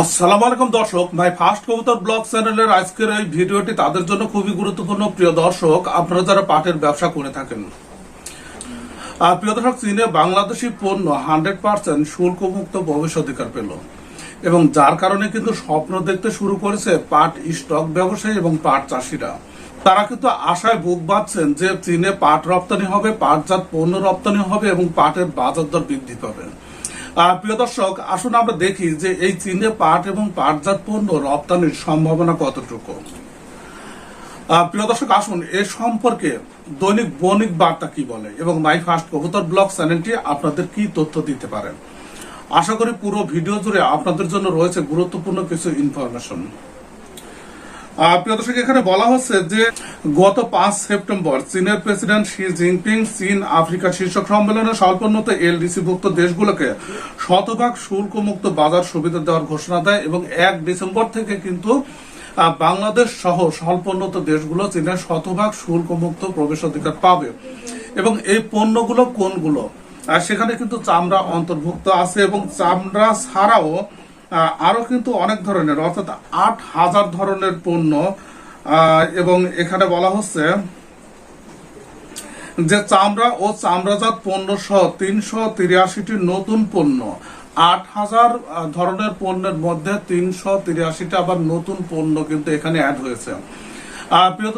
আসসালামু আলাইকুম দর্শক মাই ফার্স্ট কবুতর ব্লগ চ্যানেলের আজকের এই ভিডিওটি তাদের জন্য খুবই গুরুত্বপূর্ণ। প্রিয় দর্শক, আপনারা যারা পাটের ব্যবসা করে থাকেন আর প্রিয় দর্শক, চীনে বাংলাদেশি পণ্য হান্ড্রেড পার্সেন্ট শুল্ক মুক্ত প্রবেশ অধিকার পেল। এবং যার কারণে কিন্তু স্বপ্ন দেখতে শুরু করেছে পাট স্টক ব্যবসায়ী এবং পাট চাষিরা। তারা কিন্তু আশায় বুক বাঁধছেন যে চীনে পাট রপ্তানি হবে, পাটজাত পণ্য রপ্তানি হবে এবং পাটের বাজার দর বৃদ্ধি পাবে। প্রিয় দর্শক, আসুন আমরা দেখি যে এই চীনে পাট এবং পাটজাত পণ্য রপ্তানির সম্ভাবনা কতটুকু। প্রিয় দর্শক, আসুন এ সম্পর্কে দৈনিক বণিক বার্তা কি বলে এবং মাই ফার্স্ট কবুতর ব্লগ চ্যানেলটি আপনাদের কি তথ্য দিতে পারেন আশা করি পুরো ভিডিও জুড়ে আপনাদের জন্য রয়েছে গুরুত্বপূর্ণ কিছু ইনফরমেশন। প্রিয় দর্শক, এখানে বলা হচ্ছে যে গত পাঁচ সেপ্টেম্বর চীনের প্রেসিডেন্ট শি জিনপিং চীন আফ্রিকা শীর্ষক সম্মেলনে স্বল্পোন্নত এলডিসি ভুক্ত দেশগুলোকে শতভাগ শুল্ক মুক্ত বাজার সুবিধা দেওয়ার ঘোষণা দেয় এবং এক ডিসেম্বর থেকে কিন্তু বাংলাদেশ সহ স্বল্পোন্নত দেশগুলো চীনের শতভাগ শুল্ক মুক্ত প্রবেশ অধিকার পাবে। এবং এই পণ্যগুলো কোনগুলো? আর সেখানে কিন্তু চামড়া অন্তর্ভুক্ত আছে এবং চামড়া ছাড়াও আহ, আরও কিন্তু অনেক ধরনের অর্থাৎ আট হাজার ধরনের পণ্য এবং এখানে বলা হচ্ছে যে চামড়া ও চামড়াজাত পণ্য সহ তিনশো তিরাশিটি নতুন পণ্য। আট হাজার ধরনের পণ্যের মধ্যে তিনশো তিরাশিটা আবার নতুন পণ্য কিন্তু এখানে অ্যাড হয়েছে।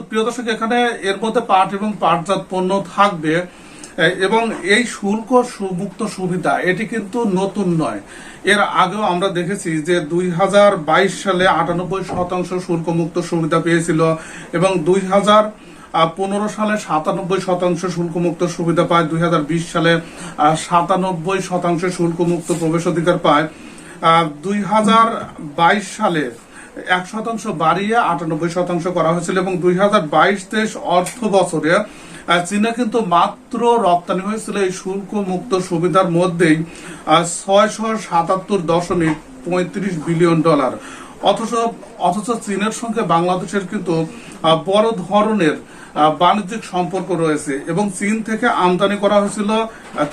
প্রিয় দর্শক এখানে এর মধ্যে পাট এবং পাটজাত পণ্য থাকবে। এবং এই শুল্ক মুক্ত সুবিধা, এটি কিন্তু নতুন নয়। এর আগেও আমরা দেখেছি যে দুই হাজার বাইশ সালে আটানব্বই শতাংশ শুল্ক মুক্ত সুবিধা পেয়েছিল এবং দুই পনেরো সালে সাতানব্বই শতাংশ শুল্কমুক্ত সুবিধা পায়, দুই হাজার বিশ সালে সাতানব্বই শতাংশ শুল্কমুক্ত প্রবেশ অধিকার পায়। দুই হাজার বাইশ সালে এক শতাংশ বাড়িয়ে আটানব্বই শতাংশ করা হয়েছিল এবং দুই হাজার বাইশ তেইশ অর্থ বছরে চীনে কিন্তু মাত্র রপ্তানি হয়েছিল এই শুল্ক মুক্ত সুবিধার মধ্যেই ছয়শো সাতাত্তর দশমিক পঁয়ত্রিশ বিলিয়ন ডলার। অথচ অথচ চীনের সঙ্গে বাংলাদেশের কিন্তু বড় ধরনের বাণিজ্যিক সম্পর্ক রয়েছে এবং চীন থেকে আমদানি করা হয়েছিল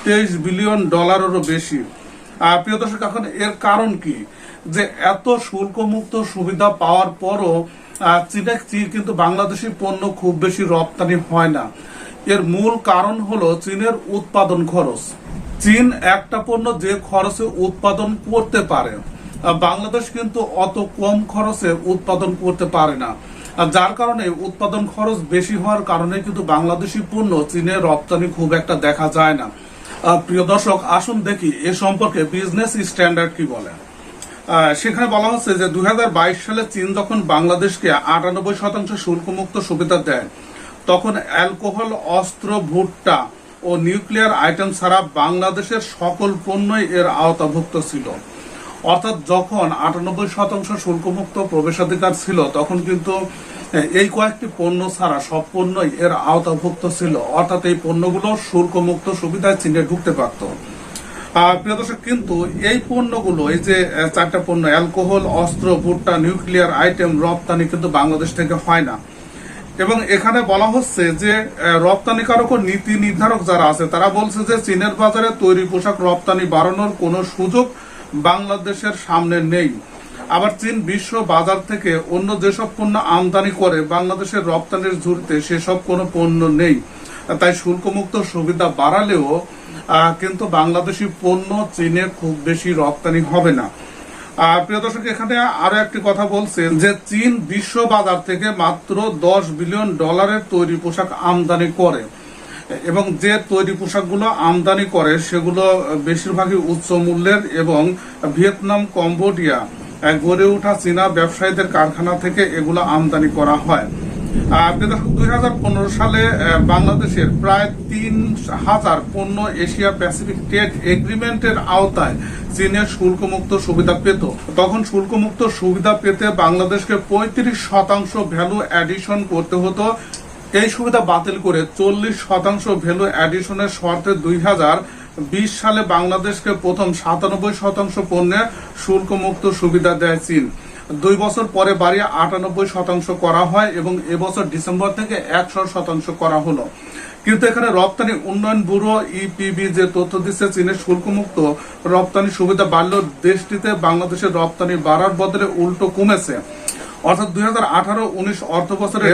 তেইশ বিলিয়ন ডলারেরও বেশি। প্রিয় দর্শক, এখন এর কারণ কি? যে এত শুল্কমুক্ত সুবিধা পাওয়ার পরও চীন কিন্তু বাংলাদেশি পণ্য খুব বেশি রপ্তানি হয় না। এর মূল কারণ হলো চীনের উৎপাদন খরচ। চীন একটা পণ্য যে খরচে উৎপাদন করতে পারে। বাংলাদেশ কিন্তু অত কম খরচে উৎপাদন করতে পারে না। যার কারণে উৎপাদন খরচ বেশি হওয়ার কারণে কিন্তু বাংলাদেশি পণ্য চীনে রপ্তানি খুব একটা দেখা যায় না। প্রিয় দর্শক, আসুন দেখি এ সম্পর্কে বিজনেস স্ট্যান্ডার্ড কি বলে। সেখানে বলা হচ্ছে যে দুই হাজার বাইশ সালে চীন যখন বাংলাদেশকে আটানব্বই শতাংশ শুল্কমুক্ত সুবিধা দেয় তখন অ্যালকোহল, অস্ত্র, ভুট্টা ও নিউক্লিয়ার আইটেম ছাড়া বাংলাদেশের সকল পণ্যই এর আওতাভুক্ত ছিল। অর্থাৎ যখন আটানব্বই শতাংশ শুল্কমুক্ত প্রবেশাধিকার ছিল, তখন কিন্তু এই কয়েকটি পণ্য ছাড়া সব পণ্যই এর আওতাভুক্ত ছিল। অর্থাৎ এই পণ্যগুলো শুল্কমুক্ত সুবিধায় চীনে ঢুকতে পারত। প্রিয় দর্শক, কিন্তু এই পণ্যগুলো, এই যে চারটা পণ্য, অ্যালকোহল, অস্ত্র, ভুট্টা, নিউক্লিয়ার আইটেম রপ্তানি কিন্তু বাংলাদেশ থেকে হয় না। এবং এখানে বলা হচ্ছে যে রপ্তানিকারক ও নীতি নির্ধারক যারা আছে, তারা বলছে যে চীনের বাজারে তৈরি পোশাক রপ্তানি বাড়ানোর কোনো সুযোগ বাংলাদেশের সামনে নেই। আবার চীন বিশ্ব বাজার থেকে অন্য যেসব পণ্য আমদানি করে, বাংলাদেশের রপ্তানির ঝুড়িতে সেসব কোনো পণ্য নেই। তাই শুল্কমুক্ত সুবিধা বাড়ালেও কিন্তু বাংলাদেশি পণ্য চীনে খুব বেশি রপ্তানি হবে না। প্রিয় দর্শক, এখানে আরও একটি কথা বলছেন যে চীন বিশ্ব বাজার থেকে মাত্র দশ বিলিয়ন ডলারের তৈরি পোশাক আমদানি করে। এবং যে তৈরি পোশাকগুলো আমদানি করে, সেগুলো বেশিরভাগই উচ্চ মূল্যের এবং ভিয়েতনাম, কম্বোডিয়া গড়ে ওঠা চীনা ব্যবসায়ীদের কারখানা থেকে এগুলো আমদানি করা হয়। দুই হাজার পনেরো সালে বাংলাদেশের প্রায় তিন হাজার পণ্য এশিয়া প্যাসিফিক ট্রেড এগ্রিমেন্টের আওতায় চীনের শুল্কমুক্ত সুবিধা পেত। তখন শুল্কমুক্ত সুবিধা পেতে বাংলাদেশকে পঁয়ত্রিশ শতাংশ ভ্যালু অ্যাডিশন করতে হতো। এই সুবিধা বাতিল করে চল্লিশ শতাংশ ভ্যালু অ্যাডিশনের শর্তে দুই হাজার বিশ সালে বাংলাদেশকে প্রথম সাতানব্বই শতাংশ পণ্যে শুল্কমুক্ত সুবিধা দেয় চীন। দুই বছর পরে বাড়িয়ে আটানব্বই শতাংশ করা হয় এবং এবছর ডিসেম্বর থেকে একশো শতাংশ করা হলো। কিন্তু এখানে রপ্তানি উন্নয়ন ব্যুরো ইপিবি যে তথ্য দিচ্ছে, চীনের শুল্কমুক্ত রপ্তানি সুবিধা বাড়লেও দেশটিতে বাংলাদেশের রপ্তানি বাড়ার বদলে উল্টো কমেছে। অর্থাৎ দুই হাজার আঠারো উনিশ অর্থ বছরে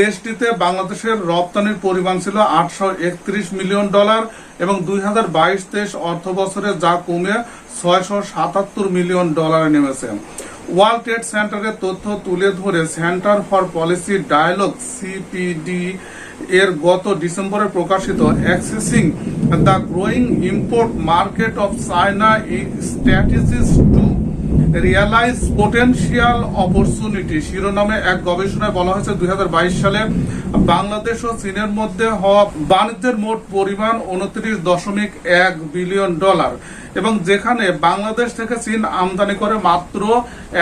দেশটিতে বাংলাদেশের রপ্তানির পরিমাণ ছিল আটশো একত্রিশ মিলিয়ন ডলার এবং দুই হাজার বাইশ তেইশ অর্থ বছরে যা কমে ছয়শো সাতাত্তর মিলিয়ন ডলারে নেমেছে। ওয়ার্ল্ড ট্রেড সেন্টারের তথ্য তুলে ধরে centre for policy dialogue CPD এর গত ডিসেম্বরে প্রকাশিত accessing the growing import market of China strategies to realise potential opportunity. শিরোনামে এক গবেষণায় বলা হয়েছে, দুই হাজার বাইশ সালে বাংলাদেশ ও চীনের মধ্যে হওয়া বাণিজ্যের মোট পরিমাণ উনত্রিশ দশমিক এক বিলিয়ন ডলার এবং যেখানে বাংলাদেশ থেকে চীন আমদানি করে মাত্র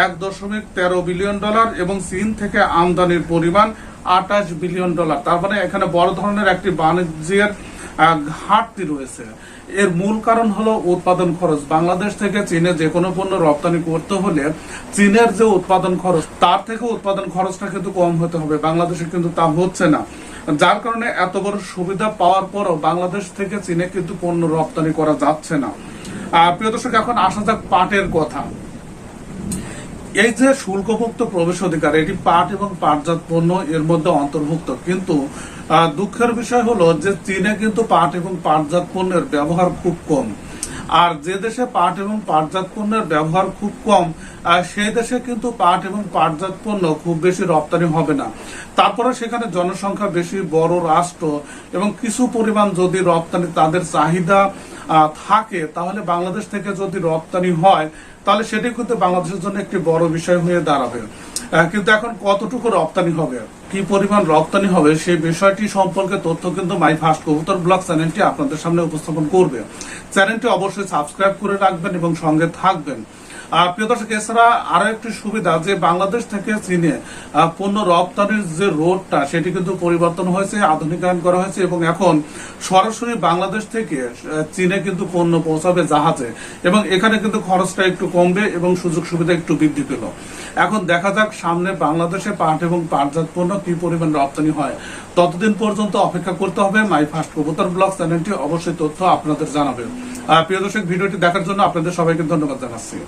এক দশমিক তেরো বিলিয়ন ডলার এবং চীন থেকে আমদানির পরিমাণ আঠাশ বিলিয়ন ডলার। তার মানে এখানে বড় ধরনের একটি বাণিজ্যের ঘাটতি রয়েছে। এর মূল কারণ হলো উৎপাদন খরচ। বাংলাদেশ থেকে চীনে যে কোনো পণ্য রপ্তানি করতে হলে চীনের যে উৎপাদন খরচ, তার থেকে উৎপাদন খরচটা কিন্তু কম হতে হবে। বাংলাদেশে কিন্তু তা হচ্ছে না। যার কারণে এত বড় সুবিধা পাওয়ার পরও বাংলাদেশ থেকে চীনে কিন্তু পণ্য রপ্তানি করা যাচ্ছে না। প্রিয় দর্শক, এখন আসা যাক পাটের কথা। এই যে শুল্কমুক্ত প্রবেশ অধিকার, এটি পাট এবং পাটজাত পণ্য, এর মধ্যে অন্তর্ভুক্ত। কিন্তু দুঃখের বিষয় হলো যে চীনে কিন্তু পাট এবং পাটজাত পণ্যের ব্যবহার খুব কম। আর যে দেশে পাট এবং পাটজাত পণ্যের ব্যবহার খুব কম সেই দেশে কিন্তু পাট এবং পাটজাত পণ্য খুব বেশি রপ্তানি হবে না। তারপরে সেখানে জনসংখ্যা বেশি, বড় রাষ্ট্র এবং কিছু পরিমাণ যদি রপ্তানি তাদের চাহিদা থাকে, তাহলে বাংলাদেশ থেকে যদি রপ্তানি হয় তাহলে সেটি কিন্তু বাংলাদেশের জন্য একটি বড় বিষয় হয়ে দাঁড়াবে। কিন্তু এখন কতটুকু রপ্তানি হবে? কি পরিমাণ রপ্তানি হবে? সেই বিষয়টি সম্পর্কে তথ্য কিন্তু মাই ফার্স্ট কবুতর ব্লগ চ্যানেলটি আপনাদের সামনে উপস্থাপন করবে। চ্যানেলটি অবশ্যই সাবস্ক্রাইব করে রাখবেন এবং সঙ্গে থাকবেন। প্রিয় দর্শক এছাড়া আরও একটি সুবিধা যে বাংলাদেশ থেকে চীনে পণ্য রপ্তানির যে রোডটা সেটি কিন্তু পরিবর্তন হয়েছে আধুনিকায়ন করা হয়েছে এবং এখন সরাসরি বাংলাদেশ থেকে চীনে কিন্তু পণ্য পৌঁছাবে জাহাজে এবং এখানে কিন্তু খরচটা একটু কমবে এবং সুযোগ সুবিধা একটু বৃদ্ধি পেল। এখন দেখা যাক সামনে বাংলাদেশে পাট এবং পাটজাত পণ্য কি পরিমাণ রপ্তানি হয়। ততদিন পর্যন্ত অপেক্ষা করতে হবে। মাই ফার্স্ট কবুতর ব্লগ চ্যানেলটি অবশ্যই তথ্য আপনাদের জানাবে আহ, প্রিয় দর্শক ভিডিওটি দেখার জন্য আপনাদের সবাইকে ধন্যবাদ জানাচ্ছি।